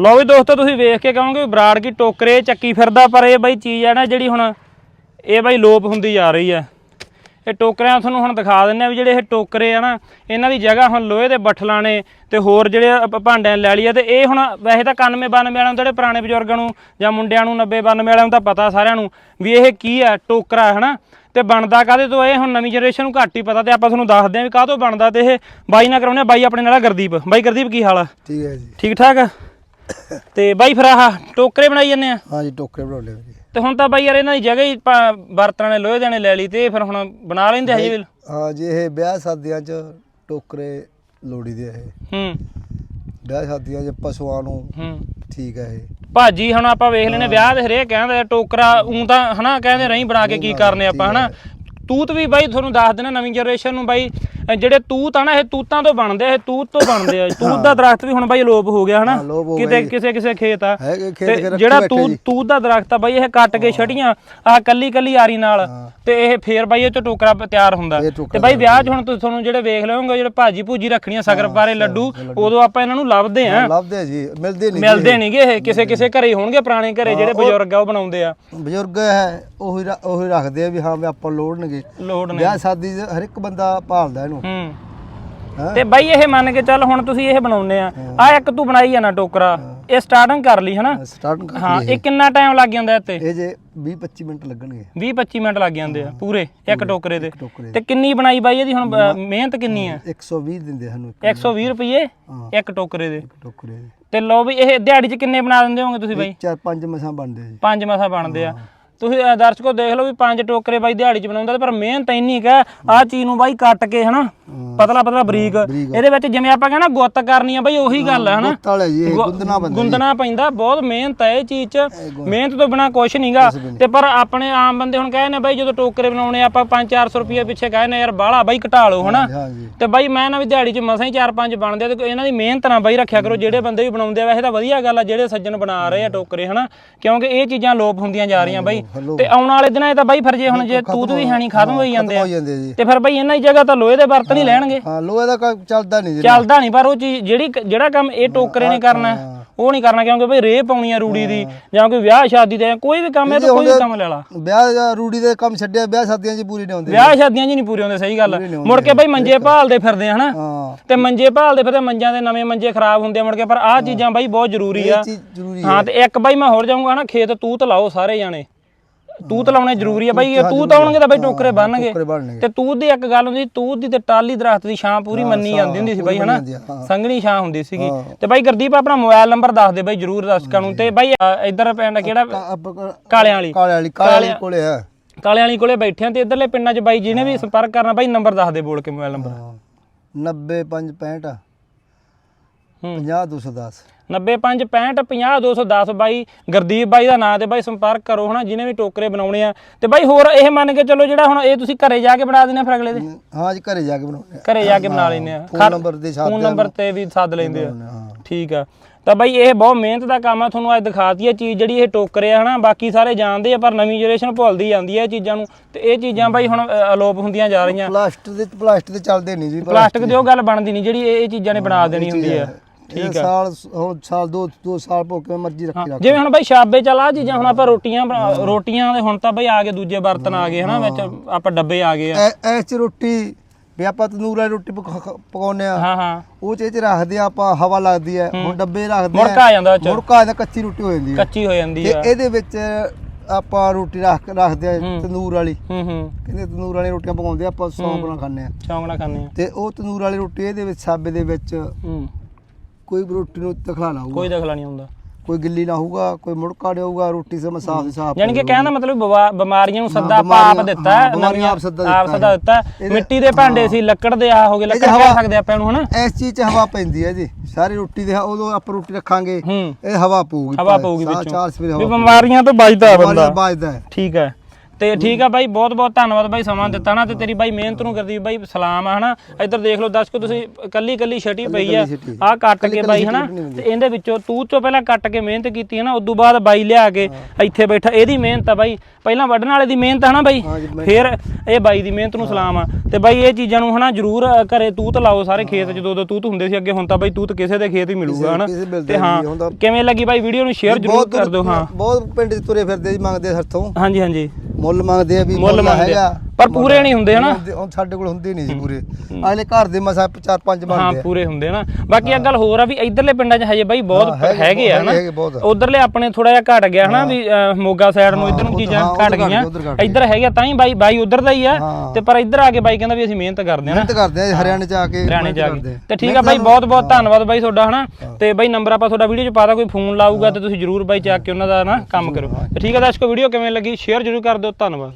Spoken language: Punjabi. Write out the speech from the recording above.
ਲਓ ਵੀ ਦੋਸਤੋ ਤੁਸੀਂ ਵੇਖ ਕੇ ਕਹੋਗੇ ਬਰਾੜ ਕੀ ਟੋਕਰੇ ਚੱਕੀ ਫਿਰਦਾ ਪਰ ਇਹ ਬਾਈ ਚੀਜ਼ ਆ ਨਾ ਜਿਹੜੀ ਹੁਣ ਇਹ ਬਾਈ ਲੋਪ ਹੁੰਦੀ ਜਾ ਰਹੀ ਆ। ਇਹ ਟੋਕਰਿਆਂ ਤੁਹਾਨੂੰ ਹੁਣ ਦਿਖਾ ਦਿੰਨੇ ਆ ਵੀ ਜਿਹੜੇ ਇਹ ਟੋਕਰੇ ਆ ਨਾ ਇਹਨਾਂ ਦੀ ਜਗ੍ਹਾ ਹੁਣ ਲੋਹੇ ਦੇ ਬੱਠਲਾਂ ਨੇ ਤੇ ਹੋਰ ਜਿਹੜੇ ਭਾਂਡਿਆਂ ਲੈ ਲਈ ਆ ਤੇ ਇਹ ਹੁਣ ਵੈਸੇ ਤਾਂ 91 92 ਵਾਲਿਆਂ ਨੂੰ ਜਿਹੜੇ ਪੁਰਾਣੇ ਬਜ਼ੁਰਗਾਂ ਨੂੰ ਜਾਂ ਮੁੰਡਿਆਂ ਨੂੰ 90 92 ਵਾਲਿਆਂ ਨੂੰ ਤਾਂ ਪਤਾ ਸਾਰਿਆਂ ਨੂੰ ਵੀ ਇਹ ਕੀ ਆ ਟੋਕਰਾ ਹਨਾ? ਤੇ ਬਣਦਾ ਕਾਦੇ ਤੋਂ? ਇਹ ਹੁਣ ਨਵੀਂ ਜਨਰੇਸ਼ਨ ਨੂੰ ਘੱਟ ਹੀ ਪਤਾ ਤੇ ਆਪਾਂ ਤੁਹਾਨੂੰ ਦੱਸਦੇ ਆਂ ਵੀ ਕਾਹਤੋਂ ਬਣਦਾ ਤੇ ਇਹ। ਬਾਈ ਨਾਲ ਕਰਾਉਨੇ ਬਾਈ ਆਪਣੇ ਨਾਲ ਗੁਰਦੀਪ। ਬਾਈ ਗੁਰਦੀਪ ਕੀ ਹਾਲ ਆ? ਠੀਕ ਹੈ ਜੀ। ਠੀਕ ਠਾਕ ਆ? ਤੇ ਬਾਈ ਫਿਰ ਆਹ ਟੋਕਰੇ ਬਣਾਈ ਜੰਨੇ ਆ? ਹਾਂ ਜੀ ਟੋਕਰੇ ਬਣਾ ਲਿਓ ਜੀ ਤੇ ਹੁਣ ਤਾਂ ਬਾਈ ਯਾਰ ਇਹਨਾਂ ਦੀ ਜਗ੍ਹਾ ਹੀ ਬਰਤਨਾਂ ਨੇ ਲੋਹੇ ਦੇ ਨੇ ਲੈ ਲਈ ਤੇ ਫਿਰ ਹੁਣ ਬਣਾ ਲੈਂਦੇ ਹਜੇ ਵੀ? ਹਾਂ ਜੀ ਇਹ ਵਿਆਹ ਸ਼ਾਦੀਆਂ 'ਚ ਟੋਕਰੇ ਲੋੜੀ ਦੇ ਇਹ। ਹੂੰ। ਵਿਆਹ ਸ਼ਾਦੀਆਂ 'ਚ ਪਸ਼ੂਆਂ ਨੂੰ ਹੂੰ। ਠੀਕ ਹੈ ਇਹ। ਭਾਜੀ ਹੁਣ ਆਪਾਂ ਵੇਖ ਲੈਨੇ ਵਿਆਹ ਦੇ ਹਰੇਕ ਕਹਿੰਦੇ ਆ, ਟੋਕਰਾ ਉਂ ਤਾਂ ਹਨਾ ਕਹਿੰਦੇ ਨਹੀਂ ਬਣਾ ਕੇ ਕੀ ਕਰਨੇ ਆਪਾਂ ਹਨਾ? ਤੂਤ ਵੀ ਬਾਈ ਤੁਹਾਨੂੰ ਦੱਸ ਦੇਣਾ ਨਵੀਂ ਜਨਰੇਸ਼ਨ ਨੂੰ ਬਾਈ ਜਿਹੜੇ ਤੂਤ ਆ ਨਾ ਇਹ ਤੂਤਾਂ ਤੋਂ ਬਣਦੇ ਆ ਇਹ ਤੂਤ ਤੋਂ ਬਣਦੇ ਆ। ਤੂਤ ਦਾ ਦਰਖਤ ਵੀ ਹੁਣ ਬਾਈ ਲੋਪ ਹੋ ਗਿਆ ਹਨਾ? ਹਾਂ, ਲੋਪ ਹੋ ਕਿਤੇ ਗਿਆ ਜੀ। ਕਿਸੇ ਕਿਸੇ ਖੇਤ ਆ। ਖੇਤ ਤੇ ਰੱਖੇ ਜਿਹੜਾ ਬੈਠੇ ਤੂਤ ਜੀ। ਤੂਤ ਦਾ ਦਰਖਤ ਆ ਬਾਈ ਇਹ ਕੱਟ ਕੇ ਛੜੀਆਂ ਆ ਕੱਲੀ ਕੱਲੀ ਆਰੀ ਨਾਲ। ਤੇ ਇਹ ਫੇਰ ਬਾਈ ਇਹ ਚ ਟੋਕਰਾ ਪ- ਤਿਆਰ ਹੁੰਦਾ। ਇਹ ਟੋਕਰਾ ਤੇ ਬਾਈ ਵਿਆਹ 'ਚ ਹੁਣ ਤੁਸੀਂ ਤੁਹਾਨੂੰ ਜਿਹੜੇ ਵੇਖ ਲਓਗੇ ਜਿਹੜੇ ਭਾਜੀ ਭੂਜੀ ਰੱਖਣੀਆਂ ਸ਼ਕਰਪਾਰੇ ਲੱਡੂ ਉਦੋਂ ਆਪਾਂ ਇਹਨਾਂ ਨੂੰ ਲੱਭਦੇ ਆ ਲੱਭਦੇ ਜੀ ਮਿਲਦੇ ਨਹੀਂ ਮਿਲਦੇ ਨਹੀਂਗੇ ਇਹ ਕਿਸੇ ਕਿਸੇ ਘਰੇ ਹੀ ਹੋਣਗੇ ਪੁਰਾਣੇ ਘਰੇ ਜਿਹੜੇ ਬਜ਼ੁਰਗ ਆ ਉਹ ਬਣਾਉਂਦੇ ਆ। ਬਜ਼ੁਰਗ ਹੈ ਉਹੀ ਰ- ਉਹੀ ਰੱਖਦੇ ਆ ਵੀ ਹਾਂ ਵੀ ਆਪਾਂ ਲੋੜਨਗੇ। ਲੋੜ ਨੇ ਵਿਆਹ ਸ਼ਾਦੀ 'ਚ ਹਰ ਇੱਕ ਬੰਦਾ ਭਾਲਦਾ ਇਹਨੂੰ। ਹੂੰ। ਹੈਂ? ਤੇ ਬਾਈ ਇਹ ਮੰਨ ਕੇ ਚੱਲ ਹੁਣ ਤੁਸੀਂ ਇਹ ਬਣਾਉਨੇ ਆ। ਆ ਇੱਕ ਤੂੰ ਬਣਾਈ ਆ ਨਾ ਟੋਕਰਾ। ਇਹ ਸਟਾਰਟਿੰਗ ਕਰ ਲਈ ਹਨਾ? ਸਟਾਰਟ ਕਰ ਹਾਂ ਇਹ। ਕਿੰਨਾ ਟਾਈਮ ਲੱਗ ਜਾਂਦਾ ਇੱਥੇ? ਇਹ ਜੇ 20 25 ਮਿੰਟ ਲੱਗਣਗੇ। 20 25 ਮਿੰਟ ਲੱਗ ਜਾਂਦੇ ਆ ਪੂਰੇ ਇੱਕ ਟੋਕਰੇ ਦੇ। ਟੋਕਰੇ ਤੇ ਕਿੰਨੀ ਬਣਾਈ ਬਾਈ ਇਹਦੀ ਹੁਣ ਅ, ਮਿਹਨਤ ਕਿੰਨੀ ਆ? 120 ਦਿੰਦੇ ਸਾਨੂੰ ਇੱਕ 120 ਰੁਪਏ ਹਾਂ। ਇੱਕ ਟੋਕਰੇ ਦੇ। ਟੋਕਰੇ ਦੇ। ਤੇ ਲਓ ਵੀ ਇਹ ਦਿਹਾੜੀ 'ਚ ਕਿੰਨੇ ਬਣਾ ਦਿੰਦੇ ਹੋਗੇ ਤੁਸੀਂ ਬਾਈ? ਚਾਰ ਪੰਜ ਮਸਾਂ ਬਣਦੇ ਜੀ। ਪੰਜ ਮਸਾ ਬਣਦੇ ਆ। ਤੁਸੀਂ ਅ, ਦਰਸ਼ਕੋ ਦੇਖ ਲਓ ਵੀ ਪੰਜ ਟੋਕਰੇ ਬਾਈ ਦਿਹਾੜੀ 'ਚ ਬਣਾਉਂਦਾ ਤੇ ਪਰ ਮਿਹਨਤ ਇੰਨੀ ਕਾ ਆ ਚੀਜ਼ ਨੂੰ ਬਾਈ ਕੱਟ ਕੇ ਹਨਾ ਪਤਲਾ ਪਤਲਾ ਬਰੀਕ। ਇਹਦੇ ਵਿੱਚ ਜਿਵੇਂ ਆਪਾਂ ਕਹਿੰਦਾ ਗੁੱਤ ਕਰਨੀ ਆ ਬਾਈ ਉਹੀ ਗੱਲ ਆ ਹਨਾ। ਤਾਲੇ ਜੀ ਇਹ ਗੁੰਦਣਾ ਬੰਦਾ ਗੁੰਦਣਾ ਪੈਂਦਾ ਬਹੁਤ ਮਿਹਨਤ ਹੈ ਇਹ ਚੀਜ਼ 'ਚ। ਮਿਹਨਤ ਤੋਂ ਬਿਨਾ ਕੁਝ ਨਹੀਂਗਾ ਤੇ ਪਰ ਆਪਣੇ ਆਮ ਬੰਦੇ ਹੁਣ ਕਹਿੰਦੇ ਨੇ ਬਾਈ ਜਦੋਂ ਟੋਕਰੇ ਬਣਾਉਣੇ ਆਪਾਂ 5-400 ਰੁਪਏ ਪਿੱਛੇ ਕਹਿੰਦੇ ਯਾਰ ਬਾਹਲਾ ਬਾਈ ਘਟਾ ਲਓ ਹਨਾ। ਹਾਂ ਜੀ ਤੇ ਬਾਈ ਮੈਂ ਨਾ ਵੀ ਦਿਹਾੜੀ 'ਚ ਮਸਾਂ ਹੀ 4-5 ਬਣਦੇ ਆ ਤੇ ਇਹਨਾਂ ਦੀ ਮਿਹਨਤ ਨਾ ਬਾਈ ਰੱਖਿਆ ਕਰੋ ਜਿਹੜੇ ਬੰਦੇ ਵੀ ਬਣਾਉਂਦੇ ਆ ਵੈਸੇ ਤਾਂ ਵਧੀਆ ਗੱਲ ਆ ਜਿਹੜੇ ਸੱਜਣ ਬਣਾ ਰਹੇ ਆ ਟੋਕਰੇ ਹਨਾ। ਕਿਉਂਕਿ ਇਹ ਚੀਜ਼ਾਂ ਲੋਪ ਹੁੰਦੀਆਂ ਜਾ ਰਹੀਆਂ ਬਾਈ। ਹਲੋ। ਤੇ ਆਉਣ ਵਾਲੇ ਦਿਨਾਂ 'ਚ ਤਾਂ ਬਾਈ ਫਿਰ ਜੇ ਹੁਣ ਜੇ ਤੂਤ ਵੀ ਹੈਣੀ ਖਤਮ ਹੋਈ ਜਾਂਦੇ ਆ ਤੇ ਫਿਰ ਬਾਈ ਇਹਨਾਂ ਦੀ ਜਗ੍ਹਾ ਤਾਂ ਲੋਹੇ ਦੇ ਬਰਤਨ ਹੀ ਲੈਣਗੇ। ਹਾਂ ਲੋਹੇ ਦਾ ਚੱਲਦਾ ਨਹੀਂ ਚੱਲਦਾ ਨਹੀਂ ਪਰ ਉਹ ਚੀਜ਼ ਜਿਹੜੀ ਜਿਹੜਾ ਕੰਮ ਇਹ ਟੋਕਰੇ ਨੇ ਕਰਨਾ ਉਹ ਨਹੀਂ ਕਰਨਾ ਕਿਉਂਕਿ ਬਈ ਰੇਹ ਪਾਉਣੀ ਆ ਰੂੜੀ ਦੀ ਜਾਂ ਕੋਈ ਵਿਆਹ ਸ਼ਾਦੀ ਤੇ ਕੋਈ ਵੀ ਕੰਮ ਹੈ ਤਾਂ ਕੋਈ ਵੀ ਕੰਮ ਲੈ ਲਾ। ਵਿਆਹ ਜਾਂ ਰੂੜੀ ਦੇ ਕੰਮ ਛੱਡਿਆ ਵਿਆਹ ਸ਼ਾਦੀਆਂ 'ਚ ਪੂਰੀ ਨਹੀਂ ਹੁੰਦੀ। ਵਿਆਹ ਸ਼ਾਦੀਆਂ 'ਚ ਨਹੀਂ ਪੂਰੇ ਹੁੰਦੇ ਸਹੀ ਗੱਲ। ਮੁੜ ਕੇ ਬਈ ਮੰਜੇ ਭਾਲਦੇ ਫਿਰਦੇ ਹਨਾ? ਤੇ ਮੰਜੇ ਭਾਲਦੇ ਫਿਰਦੇ ਮੰਜਾਂ ਦੇ ਨਵੇਂ ਮੰਜੇ ਖਰਾਬ ਹੁੰਦੇ ਮੁੜ ਕੇ ਪਰ ਆਹ ਚੀਜ਼ਾਂ ਬਾਈ ਬਹੁਤ ਜ਼ਰੂਰੀ ਆ। ਇਹ ਹੈ ਤੇ ਇੱਕ ਬਾਈ ਮੈਂ ਹੋਰ ਜਾਊਂਗਾ ਨਾ ਖੇਤ ਤੂਤ ਲਾਓ ਸਾਰੇ ਜਾਣੇ। ਤੂਤ ਲਾਉਣੇ ਜ਼ਰੂਰੀ ਆ ਬਾਈ ਤੂਤ ਆਉਣਗੇ ਤਾਂ ਬਾਈ ਟੋਕਰੇ ਬਣਨਗੇ। ਤੇ ਤੂਤ ਦੀ ਇੱਕ ਗੱਲ ਹੁੰਦੀ ਤੂਤ ਦੀ ਤੇ ਟਾਲੀ ਦਰਖਤ ਦੀ ਛਾਂ ਪੂਰੀ ਮੰਨੀ ਜਾਂਦੀ ਹੁੰਦੀ ਸੀ ਬਾਈ ਹਨਾ? ਆ। ਸੰਘਣੀ ਛਾਂ ਹੁੰਦੀ ਸੀਗੀ। ਤੇ ਬਾਈ ਗੁਰਦੀਪ ਆਪਣਾ ਮੋਬਾਈਲ ਨੰਬਰ ਦੱਸ ਦੇ ਬਾਈ ਜਰੂਰ ਦਰਸ਼ਕਾਂ ਨੂੰ। ਤੇ ਬਾਈ ਇੱਧਰ ਪਿੰਡ ਕਿਹੜਾ? ਕਾਲਿਆਂ ਵਾਲੀ। ਕਾਲੇ ਵਾਲੀ ਕਾਲੇ ਹੈ ਕਾਲਿਆਂ ਵਾਲੀ ਕੋਲੇ ਬੈਠੇ ਆ ਤੇ ਇੱਧਰਲੇ ਪਿੰਡਾਂ 'ਚ ਬਾਈ ਜਿਹਨੇ ਵੀ ਸੰਪਰਕ ਕਰਨਾ ਬਾਈ ਨੰਬਰ ਦੱਸ ਦੇ ਬੋਲ ਕੇ ਮੋਬਾਈਲ ਨੰਬਰ। 90 5 65 ਹੂੰ। 50 210 95 65 50 210 ਬਾਈ ਗੁਰਦੀਪ ਬਾਈ ਦਾ ਨਾਂ ਤੇ ਬਾਈ ਸੰਪਰਕ ਕਰੋ ਹਨਾ ਜਿਹਨੇ ਵੀ ਟੋਕਰੇ ਬਣਾਉਣੇ ਆ। ਤੇ ਬਾਈ ਹੋਰ ਇਹ ਮੰਨ ਕੇ ਚੱਲੋ ਜਿਹੜਾ ਹੁਣ ਇਹ ਤੁਸੀਂ ਘਰੇ ਜਾ ਕੇ ਬਣਾ ਦਿੰਦੇ ਆ ਫਿਰ ਅਗਲੇ ਦੇ? ਹਾਂ ਜੀ ਘਰੇ ਜਾ ਕੇ ਬਣਾਉਂਦੇ ਆ। ਘਰੇ ਜਾ ਕੇ ਬਣਾ ਲੈਂਦੇ ਆ। ਫੋਨ ਨੰਬਰ ਦੇ ਸਾਥ ਫੋਨ ਨੰਬਰ ਤੇ ਵੀ ਸੱਦ ਲੈਂਦੇ ਆ। ਠੀਕ ਆ। ਤਾਂ ਬਾਈ ਇਹ ਬਹੁਤ ਮਿਹਨਤ ਦਾ ਕੰਮ ਆ ਤੁਹਾਨੂੰ ਅੱਜ ਦਿਖਾਤੀ ਹੈ ਚੀਜ਼ ਜਿਹੜੀ ਇਹ ਟੋਕਰੇ ਆ ਹਨਾ ਬਾਕੀ ਸਾਰੇ ਜਾਣਦੇ ਆ ਪਰ ਨਵੀਂ ਜਨਰੇਸ਼ਨ ਭੁੱਲਦੀ ਜਾਂਦੀ ਹੈ ਇਹ ਚੀਜ਼ਾਂ ਨੂੰ। ਤੇ ਇਹ ਚੀਜ਼ਾਂ ਬਾਈ ਹੁਣ ਅਲੋਪ ਹੁੰਦੀਆਂ ਜਾ ਰਹੀਆਂ। ਪਲਾਸਟਿਕ ਦੇ ਪਲਾਸਟਿਕ ਦੇ ਚੱਲਦੇ ਨਹੀਂ ਜੀ ਪਲਾਸਟਿਕ ਦੀ ਉਹ ਗੱਲ ਬਣਦੀ ਨਹੀਂ ਜਿਹੜੀ ਇਹ ਚੀਜ਼ਾਂ ਨੇ ਬਣਾ ਦੇਣੀ ਹੁੰਦੀ ਆ। ਠੀਕ ਹੈ ਸਾਲ ਹੁਣ ਸਾਲ ਦੋ ਦੋ ਸਾਲ ਭੋ ਕੇ ਮਰਜ਼ੀ ਰੱਖੀ ਰੱਖ ਜਿਵੇਂ ਹੁਣ ਬਾਈ ਛਾਬੇ ਚੱਲ ਆ ਚੀਜ਼ਾਂ ਹੁਣ ਆਪਾਂ ਰੋਟੀਆਂ ਬਣਾ- ਰੋਟੀਆਂ ਦੇ ਹੁਣ ਤਾਂ ਬਾਈ ਆ ਗਏ ਦੂਜੇ ਬਰਤਨ ਆ ਗਏ ਹਨਾ ਵਿੱਚ ਆਪਾਂ ਡੱਬੇ ਆ ਗਏ ਆ। ਐ ਚ ਰੋਟੀ ਵੀ ਆਪਾਂ ਤੰਦੂਰ ਵਾਲੀ ਰੋਟੀ ਪਕਾ- ਪਕਾਉਂਦੇ ਆ। ਹਾਂ ਹਾਂ। ਉਹ ਚ ਇਹ ਚ ਰੱਖਦੇ ਆ ਆਪਾਂ ਹਵਾ ਲੱਗਦੀ ਹੈ। ਹੁਣ ਡੱਬੇ ਰੱਖਦੇ ਆ। ਮੁੜਕਾ ਆ ਜਾਂਦਾ ਉਹ ਚ ਮੁੜਕਾ ਆ ਜਾਂਦਾ ਕੱਚੀ ਰੋਟੀ ਹੋ ਜਾਂਦੀ ਹੈ ਕੱਚੀ ਹੋ ਜਾਂਦੀ ਤੇ ਆ। ਇਹਦੇ ਵਿੱਚ ਆਪਾਂ ਰੋਟੀ ਰੱਖ ਰੱਖਦੇ ਆ ਤੰਦੂਰ ਵਾਲੀ। ਹੂੰ ਹੂੰ। ਕਹਿੰਦੇ ਤੰਦੂਰ ਵਾਲੀ ਰੋਟੀਆਂ ਪਕਾਉਂਦੇ ਆ, ਆਪਾਂ ਸੌਂਕ ਨਾਲ ਖਾਂਦੇ ਆ। ਚੌਂਕਣਾ ਖਾਣੇ ਆ। ਤੇ ਉਹ ਤੰਦੂਰ ਵਾਲੀ ਰੋਟੀ ਇਹਦੇ ਵਿੱਚ ਸਾਬੇ ਦੇ ਵਿੱਚ ਹੂੰ। ਕੋਈ ਵੀ ਰੋਟੀ ਨੂੰ ਤਖਲਾ ਨਾ ਹੋਊਗਾ ਕੋਈ ਦਖਲਾ ਨਹੀਂ ਹੁੰਦਾ। ਕੋਈ ਗਿੱਲੀ ਨਾ ਹੋਊਗਾ ਕੋਈ ਮੁੜਕਾ ਨਹੀਂ ਹੋਊਗਾ ਰੋਟੀ ਸਮ ਸਾਫ਼ ਸਾਫ਼ ਯਾਨੀ ਕਿ ਕਹਿਣ ਦਾ ਮਤਲਬ ਬਿਮਾ- ਬਿਮਾਰੀਆਂ ਨੂੰ ਸੱਦਾ ਬਿਮਾਰੀਆਂ- ਪਾਪ ਦਿੱਤਾ ਹਾਂ, ਹੈ, ਬਿਮਾਰੀਆਂ ਨਵੀਆਂ ਆਪ ਸੱਦਾ ਆਪ ਦਿੱਤਾ ਸੱਦਾ ਦਿੱਤਾ ਹੈ। ਮਿੱਟੀ ਦੇ ਭਾਂਡੇ ਸੀ ਲੱਕੜ ਦੇ ਆ ਹੋ ਗਏ ਲੱਕੜ ਕਹਿ ਸਕਦੇ ਆਪਾਂ ਇਹਨੂੰ ਹਨਾ? ਇਸ ਚੀਜ਼ 'ਚ ਹਵਾ ਪੈਂਦੀ ਹੈ ਜੀ। ਸਾਰੀ ਰੋਟੀ ਦੇ ਉਦੋਂ ਆਪਾਂ ਰੋਟੀ ਰੱਖਾਂਗੇ ਹੂੰ। ਇਹ ਹਵਾ ਪਊਗੀ ਹਵਾ ਪਊਗੀ ਵਿੱਚੋਂ। ਚਾਰ ਸਵੇਰੇ ਵੀ ਹਵਾ ਬਿਮਾਰੀਆਂ ਤੋਂ ਬਚਦਾ ਬੰਦਾ। ਹੈ। ਠੀਕ ਹੈ। ਤੇ ਠੀਕ ਆ ਬਾਈ ਬਹੁਤ ਬਹੁਤ ਧੰਨਵਾਦ ਬਾਈ ਸਮਾਂ ਦਿੱਤਾ ਨਾ ਤੇ ਤੇਰੀ ਬਾਈ ਮਿਹਨਤ ਨੂੰ ਕਰਦੀ ਬਾਈ ਸਲਾਮ ਆ ਹਨਾ? ਇੱਧਰ ਦੇਖ ਲਓ ਦਰਸ਼ਕੋ ਤੁਸੀਂ ਕੱਲੀ ਕੱਲੀ ਛਟੀ ਪਈ ਆ। ਆਹ ਕੱਟ ਕੇ ਬਾਈ ਹਨਾ? ਤੇ ਇਹਦੇ ਵਿੱਚੋਂ ਤੂੰ ਤੋਂ ਪਹਿਲਾਂ ਕੱਟ ਕੇ ਮਿਹਨਤ ਕੀਤੀ ਹੈ ਨਾ ਉਦੋਂ ਬਾਅਦ ਬਾਈ ਲਿਆ ਕੇ ਇੱਥੇ ਬੈਠਾ। ਇਹਦੀ ਮਿਹਨਤ ਆ ਬਾਈ। ਪਹਿਲਾਂ ਵੱਢਣ ਵਾਲੇ ਦੀ ਮਿਹਨਤ ਹੈ ਨਾ ਬਾਈ। ਫਿਰ ਇਹ ਬਾਈ ਦੀ ਮਿਹਨਤ ਨੂੰ ਸਲਾਮ ਆ। ਤੇ ਬਾਈ ਇਹ ਚੀਜ਼ਾਂ ਨੂੰ ਹਨਾ ਜਰੂਰ ਘਰੇ ਤੂਤ ਲਾਓ ਸਾਰੇ ਖੇਤ 'ਚ ਦੋ ਦੋ ਤੂਤ ਹੁੰਦੇ ਸੀ ਅੱਗੇ ਹੁਣ ਤਾਂ ਬਾਈ ਤੂਤ ਕਿਸੇ ਦੇ ਖੇਤ ਹੀ ਮਿਲੂਗਾ ਹਨਾ? ਤੇ ਹਾਂ ਕਿਵੇਂ ਲੱਗੀ ਬਾਈ ਵੀਡੀਓ ਨੂੰ ਸ਼ੇਅਰ ਜਰੂਰ ਕਰ ਦਿਓ ਹਾਂ। ਬਹੁਤ ਪਿੰਡ ਤੁਰੇ ਫਿਰਦੇ ਜੀ ਮੰਗਦੇ ਹਰਥੋਂ ਹਾਂਜੀ ਹਾਂਜੀ। ਮੁੱਲ ਮੰਗਦੇ ਆ ਵੀ ਮੁੱਲ ਮੰਗਦੇ ਆ। ਹੈਗਾ ਪਰ ਪੂਰੇ ਨਹੀਂ ਹੁੰਦੇ ਹਨਾ? ਹੁੰਦੇ- ਹੁਣ ਸਾਡੇ ਕੋਲ ਹੁੰਦੇ ਨਹੀਂ ਜੀ ਪੂਰੇ। ਅਗਲੇ ਘਰ ਦੇ ਮਸਾ ਚਾਰ ਪੰਜ ਹਾਂ ਬਣਦੇ ਆ। ਪੂਰੇ ਹੁੰਦੇ ਨਾ। ਬਾਕੀ ਇੱਕ ਗੱਲ ਹੋਰ ਆ ਵੀ ਇਧਰਲੇ ਪਿੰਡਾਂ 'ਚ ਹਜੇ ਬਾਈ ਬਹੁਤ ਹਾਂ, ਹੈਗੇ, ਹੈਗੇ ਆ ਹੈਗੇ, ਹਨਾ? ਹੈਗੇ ਬਹੁਤ। ਉਧਰਲੇ ਆਪਣੇ ਥੋੜਾ ਜਿਹਾ ਘਟ ਗਿਆ ਹਨਾ? ਵੀ ਅਹ, ਮੋਗਾ ਸਾਈਡ ਨੂੰ ਇਧਰ ਨੂੰ ਉੱਧਰ- ਚੀਜ਼ਾਂ ਹਾਂ, ਘਟ ਉੱਧਰ ਘੱਟ ਗਈਆਂ। ਗਏ, ਉੱਧਰ ਘੱਟ ਇੱਧਰ ਹੈਗੇ ਤਾਂ ਹੀ ਬਾਈ ਬਾਈ ਉਧਰ ਦਾ ਹੀ ਆ। ਹਾਂ। ਤੇ ਪਰ ਇੱਧਰ ਆ ਕੇ ਬਾਈ ਕਹਿੰਦਾ ਵੀ ਅਸੀਂ ਮਿਹਨਤ ਕਰਦੇ ਆ ਨਾ। ਮਿਹਨਤ ਕਰਦੇ ਆ ਜੀ, ਹਰਿਆਣੇ 'ਚ ਆ ਕੇ ਹਰਿਆਣੇ ਜਾ ਮਿਹਨਤ ਕੇ। ਕਰਦੇ ਤੇ ਠੀਕ ਆ ਬਾਈ ਬਹੁਤ ਬਹੁਤ ਧੰਨਵਾਦ ਬਾਈ ਤੁਹਾਡਾ ਹਨਾ? ਤੇ ਬਾਈ ਨੰਬਰ ਆਪਾਂ ਤੁਹਾਡਾ ਵੀਡੀਓ 'ਚ ਪਾਦਾ ਕੋਈ ਫੋਨ ਲਾਊਗਾ ਤੇ ਤੁਸੀਂ ਜਰੂਰ ਬਾਈ ਚੱਕ ਕੇ ਉਹਨਾਂ ਦਾ ਨਾ ਕੰਮ ਕਰੋ। ਤੇ ਠੀਕ ਆ ਦਰਸ਼ਕੋ ਵੀਡੀਓ ਕਿਵੇਂ ਲੱਗੀ? ਸ਼ੇਅਰ ਜਰੂਰ ਕਰ ਦਿਓ। ਧੰਨਵਾਦ।